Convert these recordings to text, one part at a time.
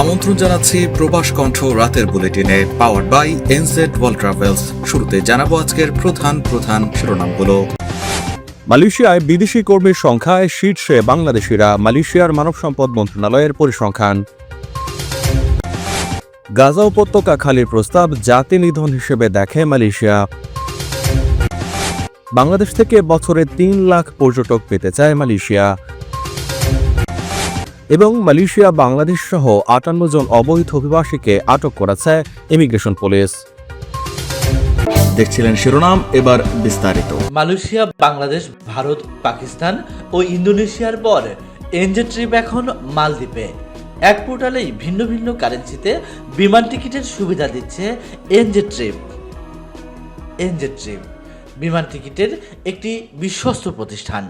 আমন্ত্রণ জানাচ্ছি প্রবাস কণ্ঠ রাতের বুলেটিনে power by NZ world travels শুরুতে জানাব আজকের প্রধান প্রধান শিরোনামগুলো। মালয়েশিয়ায় বিদেশি কর্মীর সংখ্যায় শীর্ষে বাংলাদেশিরা মালয়েশিয়ার মানব সম্পদ মন্ত্রণালয়ের পরিসংখ্যান। গাজা উপত্যকা খালির প্রস্তাব জাতি নিধন হিসেবে দেখে মালয়েশিয়া। বাংলাদেশ থেকে বছরে তিন লাখ পর্যটক পেতে চায় মালয়েশিয়া। এবং মালয়েশিয়া বাংলাদেশ সহ আটান্ন জন অবৈধ অভিবাসীকে আটক করেছে ইমিগ্রেশন পুলিশ। দেখছিলেন শিরোনাম এবার বিস্তারিত। মালয়েশিয়া বাংলাদেশ ভারত পাকিস্তান ও ইন্দোনেশিয়ার পর এনজে ট্রিপ এখন মালদ্বীপে। এক পোর্টালেই ভিন্ন ভিন্ন কারেন্সিতে বিমান টিকিটের সুবিধা দিচ্ছে এনজে ট্রিপ। এনজে ট্রিপ বিমান টিকিটের একটি বিশ্বস্ত প্রতিষ্ঠান।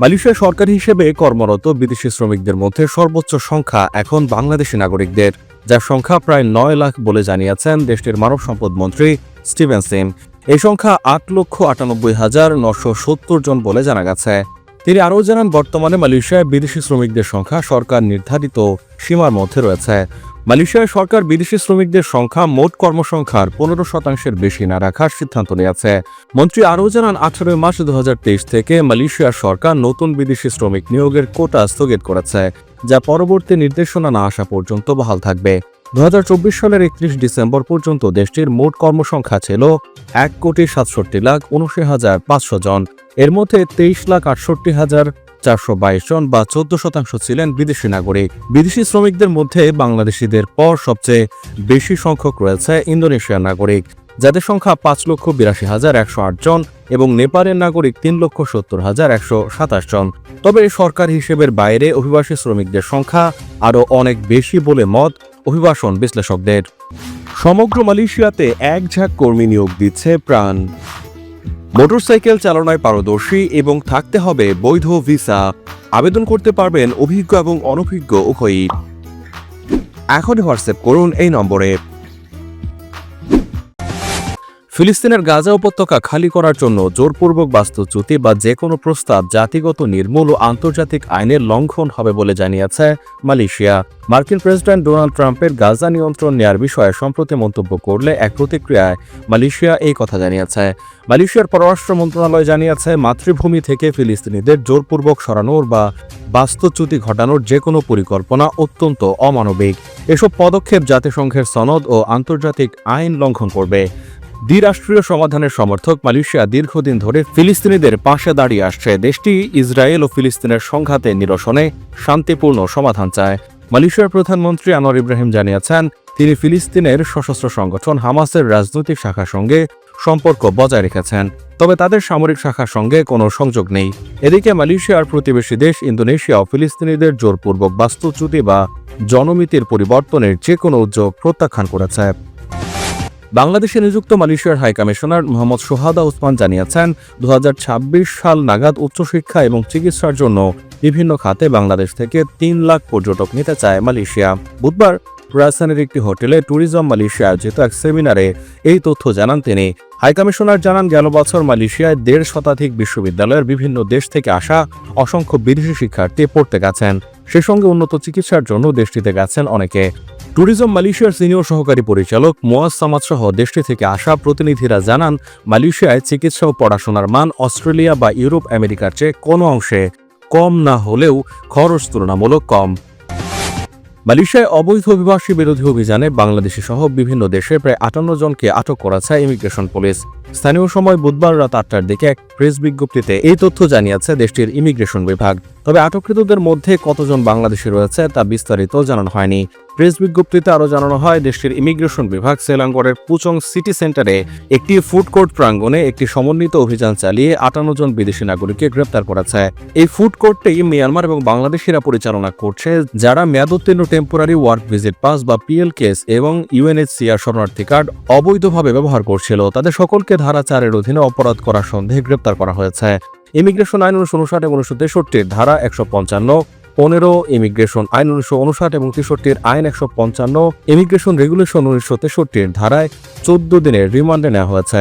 মালয়েশিয়া সরকার হিসেবে কর্মরত বিদেশি শ্রমিকদের মধ্যে সর্বোচ্চ সংখ্যা এখন বাংলাদেশি নাগরিকদের, যার সংখ্যা প্রায় নয় লাখ বলে জানিয়েছেন দেশটির মানব সম্পদ মন্ত্রী স্টিভেন সিম। এই সংখ্যা আট লক্ষ আটানব্বই হাজার নশো সত্তর জন বলে জানা গেছে। তিনি আরও জানান, বর্তমানে মালয়েশিয়ায় বিদেশি শ্রমিকদের সংখ্যা সরকার নির্ধারিত সীমার মধ্যে রয়েছে। মালয়েশিয়ায় সরকার বিদেশি শ্রমিকদের সংখ্যা মোট কর্মসংখ্যার পনেরো শতাংশের বেশি না রাখার সিদ্ধান্ত নিয়েছে। মন্ত্রী আরও জানান, আঠারোই মার্চ দু হাজার তেইশ থেকে মালয়েশিয়ার সরকার নতুন বিদেশি শ্রমিক নিয়োগের কোটা স্থগিত করেছে, যা পরবর্তী নির্দেশনা না আসা পর্যন্ত বহাল থাকবে। দু হাজার চব্বিশ সালের একত্রিশ ডিসেম্বর পর্যন্ত দেশটির মোট কর্মসংখ্যা ছিল এক কোটি সাতষট্টি লাখ উনআশি হাজার পাঁচশো জন। এর মধ্যে তেইশ লাখ আটষট্টি হাজার চারশো বাইশ জন বা চোদ্দ শতাংশ ছিলেন বিদেশি নাগরিক। বিদেশি শ্রমিকদের মধ্যে বাংলাদেশিদের পর সবচেয়ে বেশি সংখ্যক রয়েছে ইন্দোনেশিয়ার নাগরিক, যাদের সংখ্যা পাঁচ লক্ষ বিরাশি হাজার একশো আট জন এবং নেপালের নাগরিক তিন লক্ষ সত্তর হাজার একশো সাতাশ জন। তবে সরকার হিসেবের বাইরে অভিবাসী শ্রমিকদের সংখ্যা আরও অনেক বেশি বলে মত অভিবাসন বিশ্লেষকদের। সমগ্র মালয়েশিয়াতে এক ঝাঁক কর্মী নিয়োগ দিচ্ছে প্রাণ। মোটরসাইকেল চালনায় পারদর্শী এবং থাকতে হবে বৈধ ভিসা। আবেদন করতে পারবেন অভিজ্ঞ এবং অনভিজ্ঞ উভয়ই। এখনই হোয়াটসঅ্যাপ করুন এই নম্বরে। ফিলিস্তিনের গাজা উপত্যকা খালি করার জন্য জোরপূর্বক বাস্তুচ্যুতি বা যে কোনো প্রস্তাব জাতিগত নির্মূল ও আন্তর্জাতিক আইনের লঙ্ঘন হবে বলে জানিয়েছে মালয়েশিয়া। মার্কিন প্রেসিডেন্ট ডোনাল্ড ট্রাম্পের গাজা নিয়ন্ত্রণ নেয়ার বিষয়ে সম্প্রতি মন্তব্য করলে এক প্রতিক্রিয়ায় মালয়েশিয়া এই কথা জানিয়েছে। মালয়েশিয়ার পররাষ্ট্র মন্ত্রণালয় জানিয়েছে, মাতৃভূমি থেকে ফিলিস্তিনিদের জোরপূর্বক সরানোর বা বাস্তুচ্যুতি ঘটানোর যে কোনো পরিকল্পনা অত্যন্ত অমানবিক। এসব পদক্ষেপ জাতিসংঘের সনদ ও আন্তর্জাতিক আইন লঙ্ঘন করবে। দ্বিরাষ্ট্রীয় সমাধানের সমর্থক মালয়েশিয়া দীর্ঘদিন ধরে ফিলিস্তিনিদের পাশে দাঁড়িয়ে আসছে। দেশটি ইসরায়েল ও ফিলিস্তিনের সংঘাতে নিরসনে শান্তিপূর্ণ সমাধান চায়। মালয়েশিয়ার প্রধানমন্ত্রী আনোয়ার ইব্রাহিম জানিয়েছেন, তিনি ফিলিস্তিনের সশস্ত্র সংগঠন হামাসের রাজনৈতিক শাখার সঙ্গে সম্পর্ক বজায় রেখেছেন। তবে তাদের সামরিক শাখার সঙ্গে কোনো সংযোগ নেই। এদিকে মালয়েশিয়ার প্রতিবেশী দেশ ইন্দোনেশিয়াও ফিলিস্তিনিদের জোরপূর্বক বাস্তুচ্যুতি বা জনমিতির পরিবর্তনের যে কোনো উদ্যোগ প্রত্যাখ্যান করেছে। বাংলাদেশে নিযুক্ত মালয়েশিয়ার high commissioner Mohammad Shuhada Osman জানিয়েছেন, দুহাজার ছাব্বিশ সাল নাগাদ উচ্চশিক্ষা এবং চিকিৎসার জন্য বিভিন্ন খাতে বাংলাদেশ থেকে তিন লাখ পর্যটক নিতে চায় মালয়েশিয়া। বুধবার রাজধানীর একটি হোটেলে ট্যুরিজম মালয়েশিয়া আয়োজিত এক সেমিনারে এই তথ্য জানান তিনি। হাইকমিশনার জানান, গেল বছর মালয়েশিয়ায় দেড় শতাধিক বিশ্ববিদ্যালয়ের বিভিন্ন দেশ থেকে আসা অসংখ্য বিদেশি শিক্ষার্থী পড়তে গেছেন। সে সঙ্গে উন্নত চিকিৎসার জন্য দেশটিতে গেছেন অনেকে। ট্যুরিজম মালয়েশিয়ার সিনিয়র সহকারী পরিচালক মোয়াজ সামাদ সহ দেশটি থেকে আসা প্রতিনিধিরা জানান, মালয়েশিয়ায় চিকিৎসা ও পড়াশোনার মান অস্ট্রেলিয়া বা ইউরোপ আমেরিকার চেয়ে কোনো অংশে কম না হলেও খরচ তুলনামূলক কম। মালয়েশিয়ায় অবৈধ অভিবাসী বিরোধী অভিযানে বাংলাদেশি সহ বিভিন্ন দেশে প্রায় আটান্ন জনকে আটক করেছে ইমিগ্রেশন পুলিশ। স্থানীয় সময় বুধবার রাত আটটার দিকে এক প্রেস বিজ্ঞপ্তিতে এই তথ্য জানিয়েছে দেশটির ইমিগ্রেশন বিভাগ। তবে আটককৃতদের মধ্যে কতজন বাংলাদেশি রয়েছে তা বিস্তারিত জানানো হয়নি। প্রেস বিজ্ঞপ্তিতে আরও জানানো হয়, দেশটির ইমিগ্রেশন বিভাগ সেলাঙ্গরের পুচং সিটি সেন্টারে একটি ফুড কোর্ট প্রাঙ্গণে একটি সমন্বিত অভিযান চালিয়ে আটান্ন জন বিদেশি নাগরিককে গ্রেপ্তার করেছে। এই ফুড কোর্টটি মিয়ানমার এবং বাংলাদেশিরা পরিচালনা করছে, যারা মেয়াদোত্তীর্ণ টেম্পোরারি ওয়ার্ক ভিজিট পাস বা পিএল কেস এবং ইউএনএইচসিআর শরণার্থী কার্ড অবৈধভাবে ব্যবহার করছিল। তাদের সকলকে ধারা চারের অধীনে অপরাধ করার সন্দেহে গ্রেপ্তার করা হয়েছে। ইমিগ্রেশন আইন উনিশশো উনষাট এবং উনিশশো তেষট্টির ধারা একশো পঞ্চান্ন, পনেরো ইমিগ্রেশন আইন উনিশশো উনষাট এবং তেষট্টির আইন একশো পঞ্চান্ন ইমিগ্রেশন রেগুলেশন উনিশশো তেষট্টির ধারায় চোদ্দ দিনের রিমান্ডে নেওয়া হয়েছে।